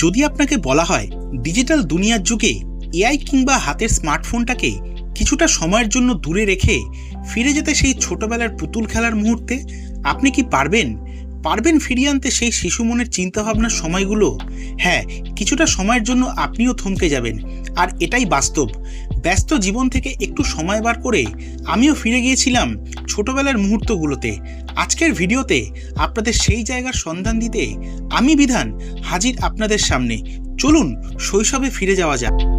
যদি আপনাকে বলা হয় ডিজিটাল দুনিয়ার যুগে এআই কিংবা হাতের স্মার্টফোনটাকে কিছুটা সময়ের জন্য দূরে রেখে ফিরে যেতে সেই ছোটবেলার পুতুল খেলার মুহূর্তে, আপনি কি পারবেন? পারবেন ফিরিয়ে আনতে সেই শিশু মনের চিন্তাভাবনার সময়গুলো? হ্যাঁ কিছুটা সময়ের জন্য আপনিও থমকে যাবেন। আর এটাই বাস্তব। ব্যস্ত জীবন থেকে একটু সময় বার করে আমিও ফিরে গিয়েছিলাম ছোটবেলার মুহূর্তগুলোতে। আজকের ভিডিওতে আপনাদের সেই জায়গার সন্ধান দিতে আমি বিধান হাজির আপনাদের সামনে। চলুন শৈশবে ফিরে যাওয়া যাক।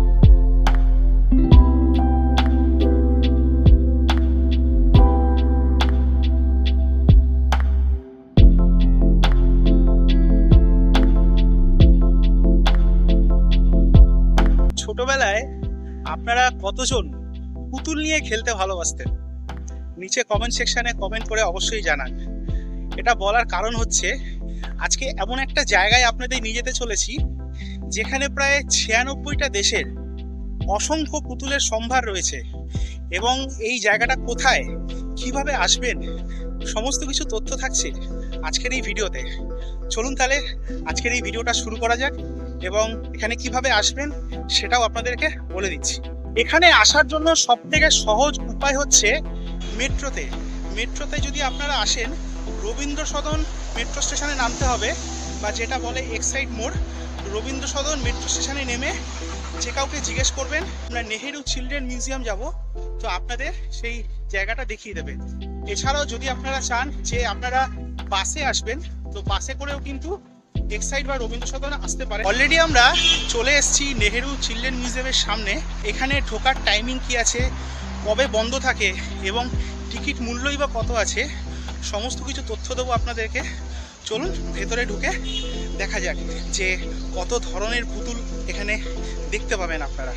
আপনারা কতজন পুতুল নিয়ে খেলতে ভালোবাসতেন? নিচে কমেন্ট সেকশানে কমেন্ট করে অবশ্যই জানান। এটা বলার কারণ হচ্ছে, আজকে এমন একটা জায়গায় আপনাদের নিয়ে যেতে চলেছি, যেখানে প্রায় ছিয়ানব্বইটা দেশের অসংখ্য পুতুলের সম্ভার রয়েছে এবং এই জায়গাটা কোথায়, কীভাবে আসবেন, সমস্ত কিছু তথ্য থাকছে আজকের এই ভিডিওতে। চলুন তাহলে আজকের এই ভিডিওটা শুরু করা যাক। এবং এখানে কীভাবে আসবেন সেটাও আপনাদেরকে বলে দিচ্ছি। এখানে আসার জন্য সব থেকে সহজ উপায় হচ্ছে মেট্রোতে। মেট্রোতে যদি আপনারা আসেন রবীন্দ্র সদন মেট্রো স্টেশনে নামতে হবে বা যেটা বলে এক্সাইড মোড় রবীন্দ্র সদন মেট্রো স্টেশনে নেমে যে কাউকে জিজ্ঞেস করবেন, আমরা নেহেরু চিলড্রেন মিউজিয়াম যাব, তো আপনাদের সেই জায়গাটা দেখিয়ে দেবে। এছাড়াও যদি আপনারা চান যে আপনারা বাসে আসবেন, তো বাসে করেও কিন্তু এক্সাইড বা রবীন্দ্র সদনে আসতে পারে। অলরেডি আমরা চলে এসেছি নেহেরু চিলড্রেন মিউজিয়ামের সামনে। এখানে ঢোকার টাইমিং কি আছে, কবে বন্ধ থাকে এবং টিকিট মূল্যই বা কত আছে, সমস্ত কিছু তথ্য দেবো আপনাদেরকে। চলুন, ভেতরে ঢুকে দেখা যাক যে কত ধরনের পুতুল এখানে দেখতে পাবেন আপনারা।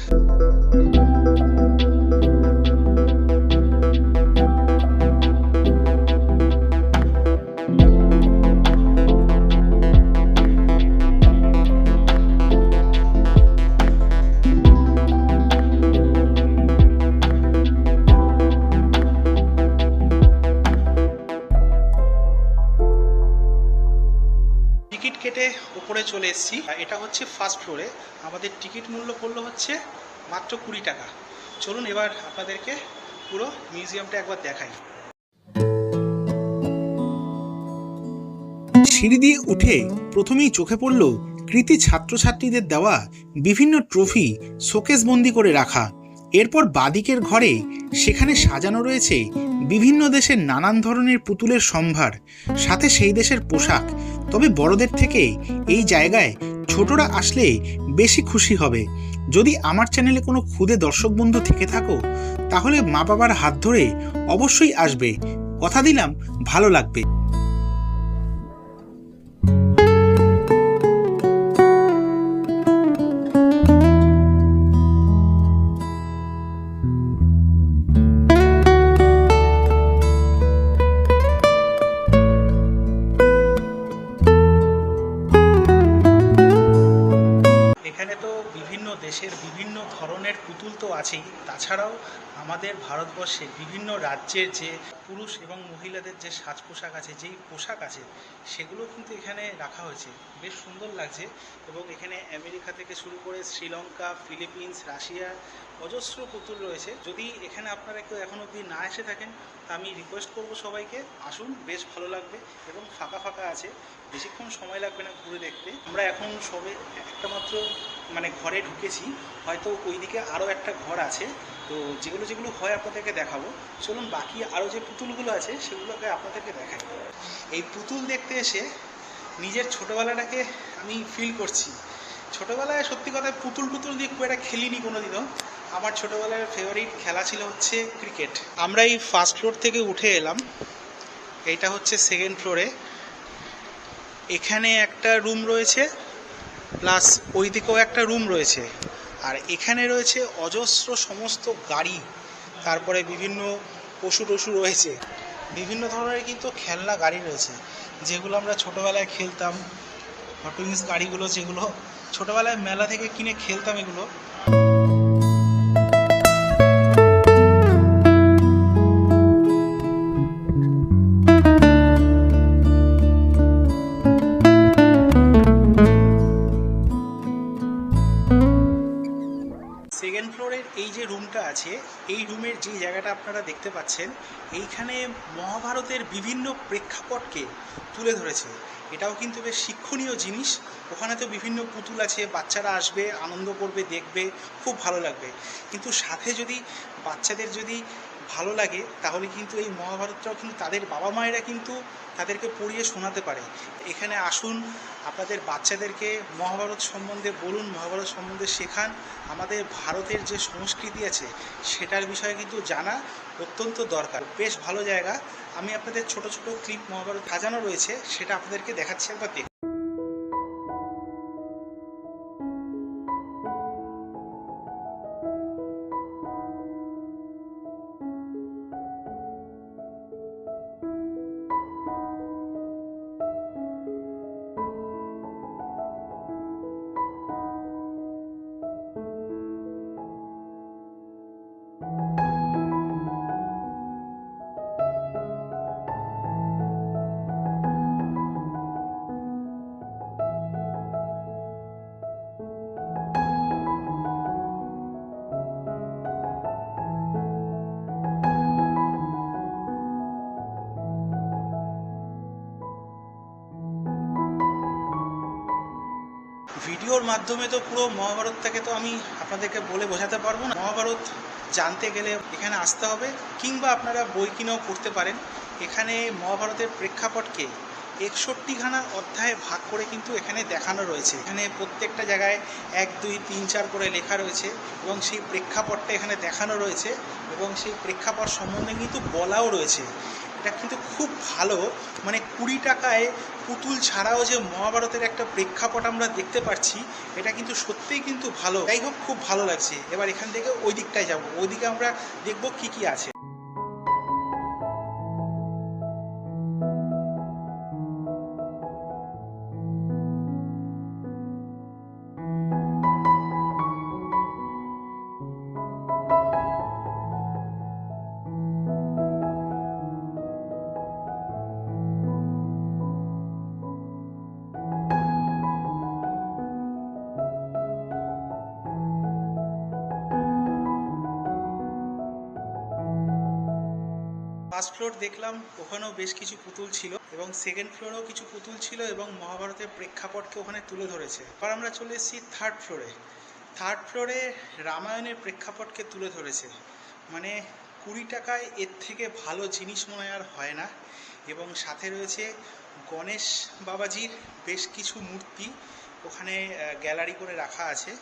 উপরে চলে এসেছি। এটা হচ্ছে ফার্স্ট ফ্লোরে আমাদের টিকিট মূল্য পড়ল হচ্ছে মাত্র কুড়ি টাকা। চলুন এবার আপনাদেরকে পুরো মিউজিয়ামটা একবার দেখাই। সিঁড়ি দিয়ে উঠে প্রথমেই চোখে পড়ল কৃতি ছাত্রছাত্রীদের দেওয়া বিভিন্ন ট্রফি শোকেস বন্দি করে রাখা। এরপর বাদিকের ঘরে সেখানে সাজানো রয়েছে বিভিন্ন দেশের নানান ধরনের পুতুলের সম্ভার, সাথে সেই দেশের পোশাক তবে বড়দের থেকে এই জায়গায় ছোটরা আসলে বেশি খুশি হবে। যদি আমার চ্যানেলে কোনো ক্ষুদে দর্শক বন্ধু থেকে থাকো, তাহলে মা বাবার হাত ধরে অবশ্যই আসবে। কথা দিলাম, ভালো লাগবে। আছেই। তাছাড়াও আমাদের ভারতবর্ষে বিভিন্ন রাজ্যের যে পুরুষ এবং মহিলাদের যে সাজ পোশাক আছে, যেই পোশাক আছে, সেগুলো কিন্তু এখানে রাখা হয়েছে। বেশ সুন্দর লাগছে এবং এখানে আমেরিকা থেকে শুরু করে শ্রীলঙ্কা, ফিলিপিন্স, রাশিয়া অজস্র পুতুল রয়েছে। যদি এখানে আপনারা কেউ এখন অবধি না এসে থাকেন, তা আমি রিকোয়েস্ট করব সবাইকে, আসুন, বেশ ভালো লাগবে এবং ফাঁকা ফাঁকা আছে। বেশিক্ষণ সময় লাগবে না ঘুরে দেখতে। আমরা এখন সবে একটা মাত্র মানে ঘরে ঢুকেছি, হয়তো ওইদিকে আরও একটা ঘর আছে। তো যেগুলো যেগুলো হয় আপনাদেরকে দেখাবো। চলুন বাকি আরও যে পুতুলগুলো আছে, সেগুলোকে আপনাদেরকে দেখাই। এই পুতুল দেখতে এসে নিজের ছোটোবেলাটাকে আমি ফিল করছি। ছোটোবেলায় সত্যি কথা পুতুল টুতুল দিয়ে খুব একটা খেলিনি কোনো দিনও আমার ছোটোবেলার ফেভারিট খেলা ছিল হচ্ছে ক্রিকেট আমরা এই ফার্স্ট ফ্লোর থেকে উঠে এলাম। এইটা হচ্ছে সেকেন্ড ফ্লোরে এখানে একটা রুম রয়েছে। প্লাস ওই দিকেও একটা রুম রয়েছে। আর এখানে রয়েছে অজস্র সমস্ত গাড়ি, তারপরে বিভিন্ন পশু টশু রয়েছে। বিভিন্ন ধরনের কিন্তু খেলনা গাড়ি রয়েছে, যেগুলো আমরা ছোটোবেলায় খেলতাম। হট উইংস গাড়িগুলো যেগুলো ছোটোবেলায় মেলা থেকে কিনে খেলতাম এগুলো। এই যে রুমটা আছে, এই রুমের যে জায়গাটা আপনারা দেখতে পাচ্ছেন, এইখানে মহাভারতের বিভিন্ন প্রেক্ষাপটকে তুলে ধরেছে। এটাও কিন্তু বেশ শিক্ষণীয় জিনিস। ওখানে তো বিভিন্ন পুতুল আছে, বাচ্চারা আসবে, আনন্দ করবে, দেখবে, খুব ভালো লাগবে। কিন্তু সাথে যদি বাচ্চাদের যদি ভালো লাগে, তাহলে কিন্তু এই মহাভারতটাও কিন্তু তাদের বাবা মায়েরা কিন্তু তাদেরকে পড়িয়ে শোনাতে পারে। এখানে আসুন, আপনাদের বাচ্চাদেরকে মহাভারত সম্বন্ধে বলুন, মহাভারত সম্বন্ধে শেখান। আমাদের ভারতের যে সংস্কৃতি আছে, সেটার বিষয়ে কিন্তু জানা অত্যন্ত দরকার। বেশ ভালো জায়গা। আমি আপনাদের ছোট ছোট ক্লিপ মহাভারত সাজানো রয়েছে, সেটা আপনাদেরকে দেখাচ্ছি একবার দেখুন। মাধ্যমে তো পুরো মহাভারতটাকে তো আমি আপনাদেরকে বলে বোঝাতে পারব না। মহাভারত জানতে গেলে এখানে আসতে হবে, কিংবা আপনারা বই কিনেও পড়তে পারেন। এখানে মহাভারতের প্রেক্ষাপটকে একষট্টিখানা অধ্যায়ে ভাগ করে কিন্তু এখানে দেখানো রয়েছে। এখানে প্রত্যেকটা জায়গায় এক, দুই, তিন, চার করে লেখা রয়েছে, এবং সেই প্রেক্ষাপটটা এখানে দেখানো রয়েছে, এবং সেই প্রেক্ষাপট সম্বন্ধে কিন্তু বলাও রয়েছে। এটা কিন্তু খুব ভালো। মানে কুড়ি টাকায় পুতুল ছাড়াও যে মহাভারতের একটা প্রেক্ষাপট আমরা দেখতে পাচ্ছি, এটা কিন্তু সত্যিই কিন্তু ভালো। যাই হোক, খুব ভালো লাগছে। এবার এখান থেকে ওই দিকটায় যাব। ওইদিকে আমরা দেখব কী কী আছে। ফার্স্ট ফ্লোর দেখলাম, ওখানেও বেশ কিছু পুতুল ছিল এবং সেকেন্ড ফ্লোরেও কিছু পুতুল ছিল এবং মহাভারতের প্রেক্ষাপটকে ওখানে তুলে ধরেছে। এবার আমরা চলে এসেছি থার্ড ফ্লোরে থার্ড ফ্লোরে রামায়ণের প্রেক্ষাপটকে তুলে ধরেছে। মানে কুড়ি টাকায় এর থেকে ভালো জিনিস মনে আর হয় না এবং সাথে রয়েছে গণেশ বাবাজির বেশ কিছু মূর্তি ওখানে গ্যালারি করে রাখা আছে।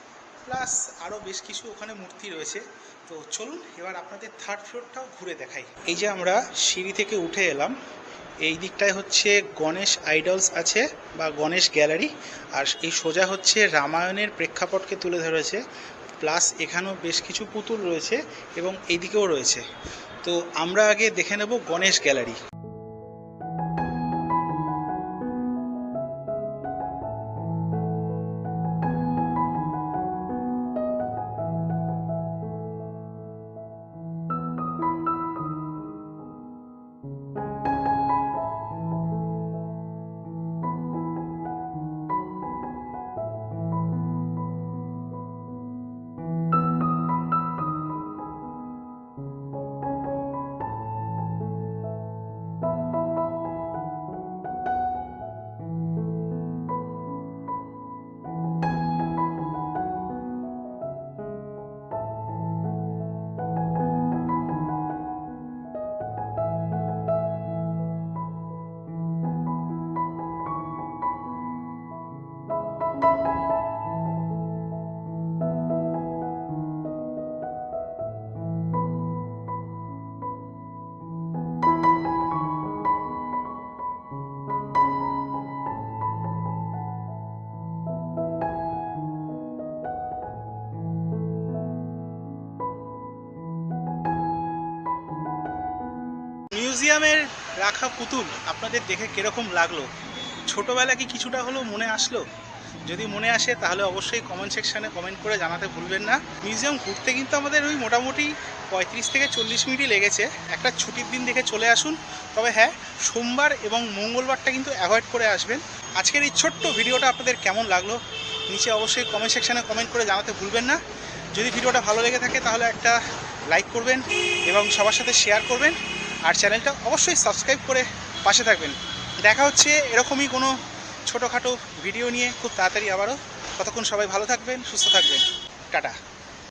প্লাস আরও বেশ কিছু ওখানে মূর্তি রয়েছে। তো চলুন, এবার আপনাদের থার্ড ফ্লোরটাও ঘুরে দেখাই। এই যে আমরা সিঁড়ি থেকে উঠে এলাম, এই দিকটায় হচ্ছে গণেশ আইডলস আছে বা গণেশ গ্যালারি আর এই সোজা হচ্ছে রামায়ণের প্রেক্ষাপটকে তুলে ধরেছে প্লাস এখানেও বেশ কিছু পুতুল রয়েছে এবং এইদিকেও রয়েছে। তো আমরা আগে দেখে নেব গণেশ গ্যালারি রাখা পুতুল আপনাদের দেখে কীরকম লাগল? ছোটবেলা কি কিছুটা হলেও মনে আসলো? যদি মনে আসে, তাহলে অবশ্যই কমেন্ট সেকশানে কমেন্ট করে জানাতে ভুলবেন না। মিউজিয়াম ঘুরতে কিন্তু আমাদের ওই মোটামুটি পঁয়ত্রিশ থেকে চল্লিশ মিনিটই লেগেছে। একটা ছুটির দিন দেখে চলে আসুন। তবে হ্যাঁ সোমবার এবং মঙ্গলবারটা কিন্তু অ্যাভয়েড করে আসবেন। আজকের এই ছোট্ট ভিডিওটা আপনাদের কেমন লাগল? নিচে অবশ্যই কমেন্ট সেকশানে কমেন্ট করে জানাতে ভুলবেন না। যদি ভিডিওটা ভালো লেগে থাকে, তাহলে একটা লাইক করবেন এবং সবার সাথে শেয়ার করবেন। আর চ্যানেলটা অবশ্যই সাবস্ক্রাইব করে পাশে থাকবেন। দেখা হচ্ছে এরকমই কোনো ছোটোখাটো ভিডিও নিয়ে খুব তাড়াতাড়ি আবারও। ততক্ষণ সবাই ভালো থাকবেন, সুস্থ থাকবেন। টাটা।